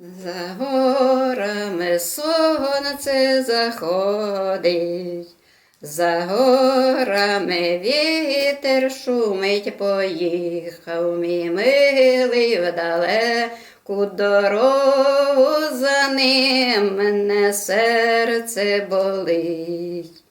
За горами сонце заходить, за горами вітер шумить, поїхав мій милий вдалеку дорогу, за ним мене серце болить.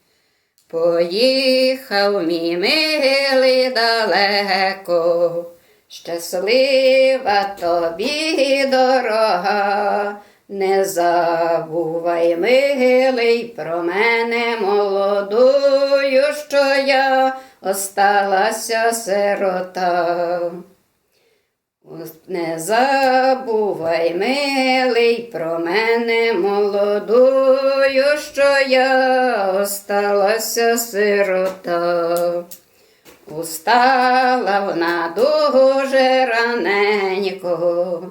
Поїхав мій милий далеко, щаслива тобі дорога, не забувай, милий, про мене молодую, що я осталася сирота. Не забувай, милий, про мене молодую, що я осталася сирота. Устала вона дуже раненько,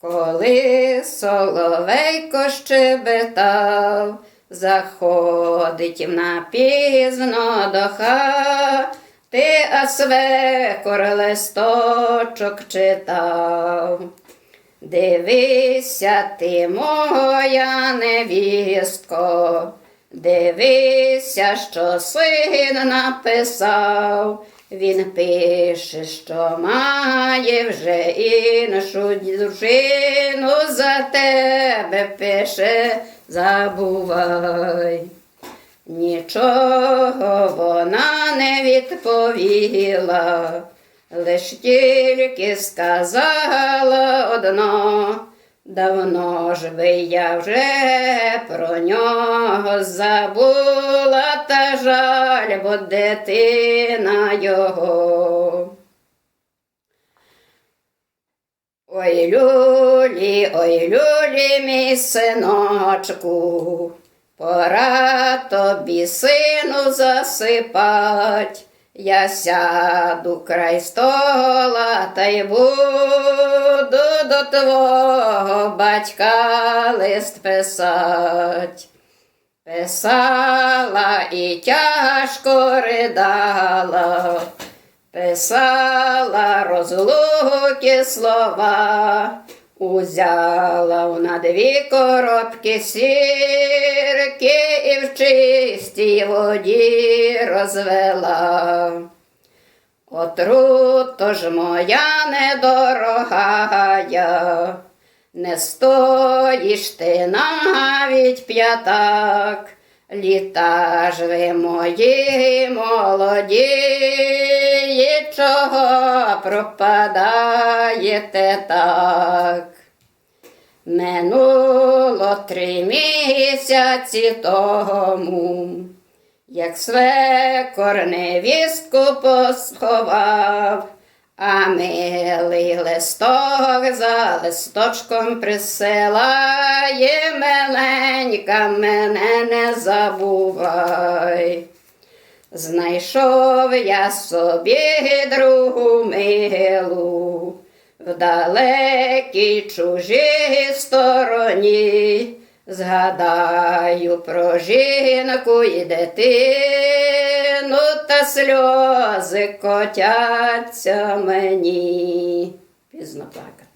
коли соловейко щебетав, заходить вона пізно до хати, а свекор листочок читав. Дивися ти, моя невістко, дивися, що син написав. Він пише, що має вже іншу дружину за тебе пише, забувай. Нічого вона не відповіла, лиш тільки сказала одно, давно ж би я вже про нього забула, та жаль, бо дитина його. Ой, люлі, ой, люлі, мій синочку, пора тобі сину засипать. Я сяду край стола та й буду до твого батька лист писать. Писала і тяжко ридала, писала розлуки слова, узяла вона дві коробки сірки і в чистій воді розвела. Отруто ж моя недорогая, не стоїш ти навіть п'ятак, літа ж ви мої молоді, і чого пропадаєте так? Минуло три місяці тому, як свекор невістку посховав, а милий листок за листочком присилає миленька, мене не забувай. Знайшов я собі другу милу в далекій чужій стороні. Згадаю про жінку і дитину, та сльози котяться мені. Пізно плачу.